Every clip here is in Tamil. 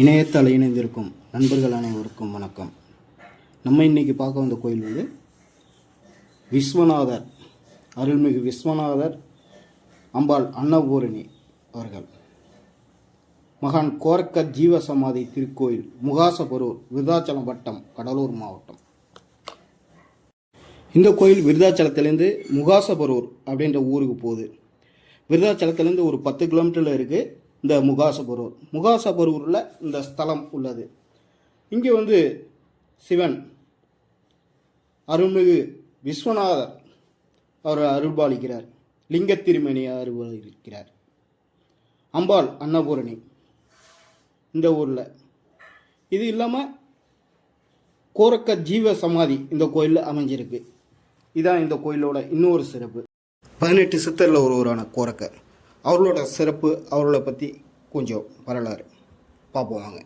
இணையத்தால் இணைந்திருக்கும் நண்பர்கள் அனைவருக்கும் வணக்கம். நம்ம இன்னைக்கு பார்க்க வந்த கோயில் வந்து விஸ்வநாதர் அருள்மிகு விஸ்வநாதர் அம்பாள் அன்னபூரணி அவர்கள். மகான் கோரக்கர் ஜீவசமாதி திருக்கோயில் முகாசபரூர் விருதாச்சலம் வட்டம் கடலூர் மாவட்டம். இந்த கோயில் விருதாச்சலத்திலேருந்து முகாசபரூர் அப்படின்ற ஊருக்கு போகுது. விருதாச்சலத்திலேருந்து ஒரு பத்து கிலோமீட்டரில் இருக்குது இந்த முகாசபரூர். முகாசபரூரில் இந்த ஸ்தலம் உள்ளது. இங்கே வந்து சிவன் அருள்மிகு விஸ்வநாதர் அவர் அருள்பாலிக்கிறார். லிங்க திருமணியை அருள்பாலிக்கிறார். அம்பாள் அன்னபூரணி இந்த ஊரில். இது இல்லாமல் கோரக்க ஜீவ சமாதி இந்த கோயிலில் அமைஞ்சிருக்கு. இதான் இந்த கோயிலோட இன்னொரு சிறப்பு. பதினெட்டு சித்தரில் ஒருவரான கோரக்கர். அவர்களோட சிறப்பு அவர்களை பற்றி கொஞ்சம் வரலாறு. பார்ப்போம் வாங்க.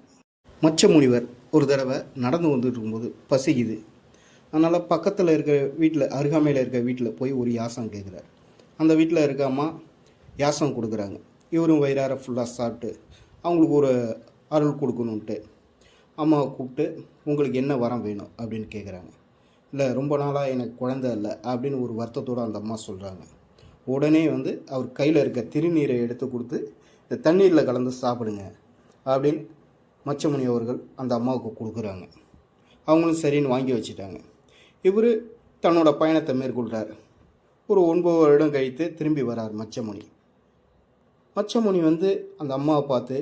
மச்ச முனிவர் ஒரு தடவை நடந்து வந்துட்டு இருக்கும்போது பசிக்குது. அதனால் பக்கத்தில் இருக்கிற வீட்டில் அருகாமையில் இருக்கிற வீட்டில் போய் ஒரு யாசம் கேட்குறாரு அந்த வீட்டில் இருக்க அம்மா யாசம் கொடுக்குறாங்க. இவரும் வயிறார ஃபுல்லாக சாப்பிட்டு அவங்களுக்கு ஒரு அருள் கொடுக்கணுன்ட்டு அம்மாவை கூப்பிட்டு உங்களுக்கு என்ன வரம் வேணும்? அப்படின்னு கேட்குறாங்க இல்லை ரொம்ப நாளாக எனக்கு குழந்தை இல்லை அப்படின்னு ஒரு வருத்தத்தோடு அந்த அம்மா சொல்கிறாங்க உடனே வந்து அவர் கையில் இருக்க திருநீரை எடுத்து கொடுத்து இந்த தண்ணீரில் கலந்து சாப்பிடுங்க அப்படின்னு மச்சமுனி அவர்கள் அந்த அம்மாவுக்கு கொடுக்குறாங்க. அவங்களும் சரின்னு வாங்கி வச்சுட்டாங்க. இவர் தன்னோட பயணத்தை மேற்கொள்கிறார் ஒரு ஒன்பது வருடம் கழித்து திரும்பி வரார் மச்சமுனி மச்சமுனி வந்து அந்த அம்மாவை பார்த்து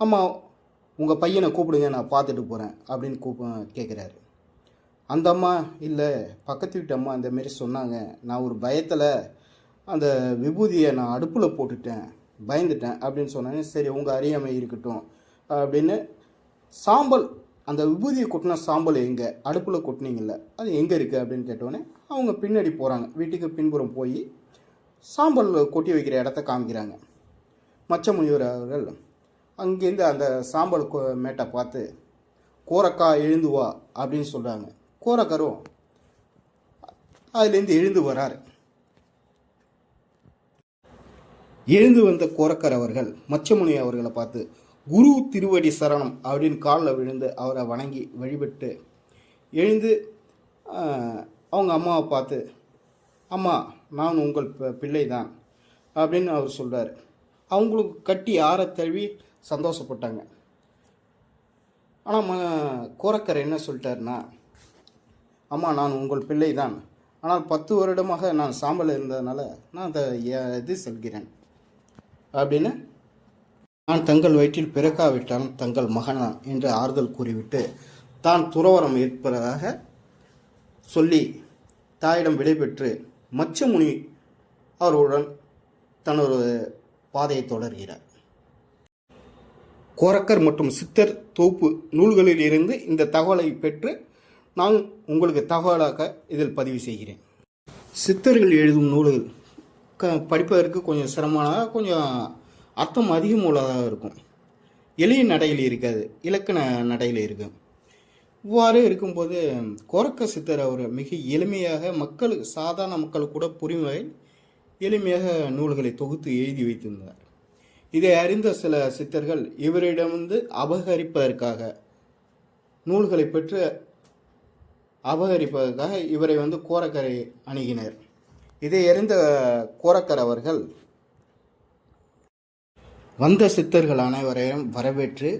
அம்மா உங்கள் பையனை கூப்பிடுங்க நான் பார்த்துட்டு போகிறேன் அப்படின்னு கூப்ப கேட்குறாரு அந்த அம்மா இல்லை பக்கத்து வீட்டு அம்மா இந்த மாரி சொன்னாங்க. நான் ஒரு பயத்தில் அந்த விபூதியை நான் அடுப்பில் போட்டுட்டேன் பயந்துட்டேன் அப்படின்னு சொன்னாங்க சரி உங்கள் அறியாமை இருக்கட்டும் அப்படின்னு சாம்பல் அந்த விபூதியை கொட்டின சாம்பல் எங்கே? அடுப்பில் கொட்டினீங்கல்ல அது எங்கே இருக்குது அப்படின்னு கேட்டோடனே அவங்க பின்னாடி போகிறாங்க வீட்டுக்கு பின்புறம் போய் சாம்பல் கொட்டி வைக்கிற இடத்த காமிக்கிறாங்க. மச்ச அவர்கள் அங்கேருந்து அந்த சாம்பல் மேட்டை பார்த்து கோரக்கா எழுந்து வா அப்படின்னு சொல்கிறாங்க கோரக்கரும் அதுலேருந்து எழுந்து வரார். எழுந்து வந்த கோரக்கர் அவர்கள் மச்சமுனி அவர்களை பார்த்து குரு திருவடி சரணம் அப்படின்னு காலில் விழுந்து அவரை வணங்கி வழிபட்டு எழுந்து அவங்க அம்மாவை பார்த்து அம்மா நான் உங்கள் பிள்ளை தான் அப்படின்னு அவர் சொல்கிறார் அவங்களுக்கு கட்டி ஆற தழுவி சந்தோஷப்பட்டாங்க. ஆனால் ம கோரக்கர் என்ன சொல்லிட்டாருன்னா அம்மா நான் உங்கள் பிள்ளை தான் ஆனால் பத்து வருடமாக நான் சாம்பல் இருந்ததுனால நான் அதை இது செல்கிறேன். அப்படின்னு நான் தங்கள் வயிற்றில் பிறக்காவிட்டாலும் தங்கள் மகனான் என்று ஆறுதல் கூறிவிட்டு தான் துறவரம் ஏற்பதாக சொல்லி தாயிடம் விடைபெற்று மச்சமுனி அவர்களுடன் தனது பாதையை தொடர்கிறார். கோரக்கர் மற்றும் சித்தர் தொகுப்பு நூல்களில் இருந்து இந்த தகவலை பெற்று நான் உங்களுக்கு தகவலாக இதில் பதிவு செய்கிறேன். சித்தர்கள் எழுதும் நூல்கள் க படிப்பதற்கு கொஞ்சம் சிரமமாக கொஞ்சம் அர்த்தம் அதிகம் உள்ளதாக இருக்கும். எளிய நடையில் இருக்காது இலக்கண நடையில் இருக்கும். இவ்வாறு இருக்கும்போது கோரக்க சித்தர் அவர் மிக எளிமையாக மக்களுக்கு சாதாரண மக்கள் கூட புரியும் வகையில் எளிமையாக நூல்களை தொகுத்து எழுதி வைத்திருந்தார். இதை அறிந்த சில சித்தர்கள் இவரிடமிருந்து அபகரிப்பதற்காக நூல்களை பெற்று அபகரிப்பதற்காக இவரை வந்து கோரக்கரை அணுகினர். இதை அறிந்த கோரக்கர் அவர்கள் வந்த சித்தர்கள் அனைவரையும் வரவேற்று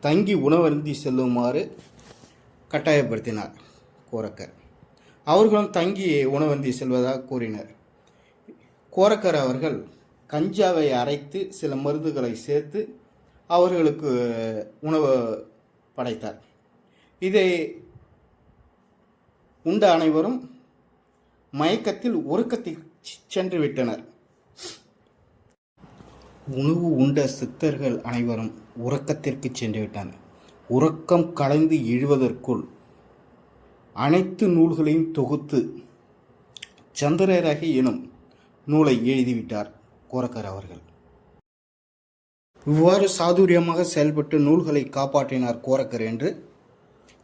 தங்கி உணவருந்தி செல்லுமாறு கட்டாயப்படுத்தினார் கோரக்கர். அவர்களும் தங்கி உணவருந்தி செல்வதாக கூறினர். கோரக்கர் அவர்கள் கஞ்சாவை அரைத்து சில மருந்துகளை சேர்த்து அவர்களுக்கு உணவு படைத்தார். இதை உண்ட அனைவரும் மயக்கத்தில் உறக்கத்தில் சென்று விட்டனர் உணவு உண்ட சித்தர்கள் அனைவரும் உறக்கத்திற்கு சென்று விட்டனர் உறக்கம் கலைந்து எழுவதற்குள் அனைத்து நூல்களையும் தொகுத்து சந்திரரகி எனும் நூலை எழுதிவிட்டார் கோரக்கர் அவர்கள். இவ்வாறு சாதுரியமாக செயல்பட்டு நூல்களை காப்பாற்றினார் கோரக்கர் என்று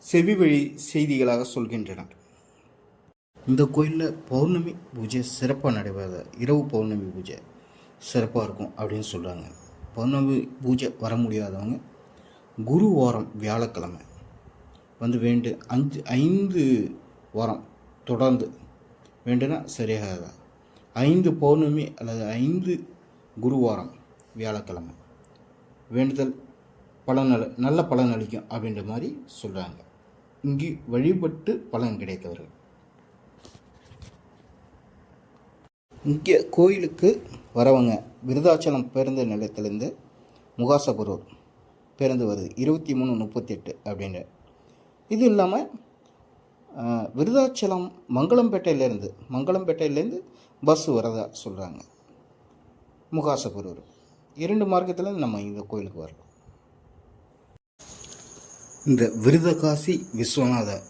செவி வழி செய்திகளாக சொல்கின்றனர். இந்த கோயிலில் பௌர்ணமி பூஜை சிறப்பாக நடைபெறுது. இரவு பௌர்ணமி பூஜை சிறப்பாக இருக்கும் அப்படின்னு சொல்கிறாங்க பௌர்ணமி பூஜை வர முடியாதவங்க குரு வாரம் வியாழக்கிழமை வந்து வேண்டு அஞ்சு ஐந்து வாரம் தொடர்ந்து வேண்டுனா சரியாக ஐந்து பௌர்ணமி அல்லது ஐந்து குருவாரம் வியாழக்கிழமை வேண்டுதல் பலன் நல்ல பலன் அளிக்கும் அப்படின்ற மாதிரி சொல்கிறாங்க இங்கே வழிபட்டு பலன் கிடைத்தவர்கள். இங்கே கோயிலுக்கு வரவங்க விருதாச்சலம் பேருந்து நிலையத்திலேருந்து முகாசபுரூர் பேருந்து வருது. இருபத்தி மூணு முப்பத்தெட்டு அப்படின்னு. இது இல்லாமல் விருதாச்சலம் மங்களம்பேட்டையிலேருந்து மங்களம்பேட்டையிலேருந்து பஸ் வரதா சொல்கிறாங்க முகாசபுரூர். இரண்டு மார்க்கத்தில் நம்ம இந்த கோயிலுக்கு வரலாம். இந்த விருதகாசி விஸ்வநாதர்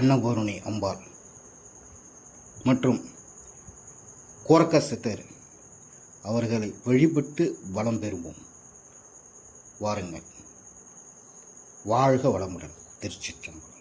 அன்னபூரணி அம்பாள் மற்றும் கோரக்க சித்தர் அவர்களை வழிபட்டு வளம் பெறுவோம். வாருங்கள். வாழ்க வளமுடன். திருச்சிற்றம்பலம்.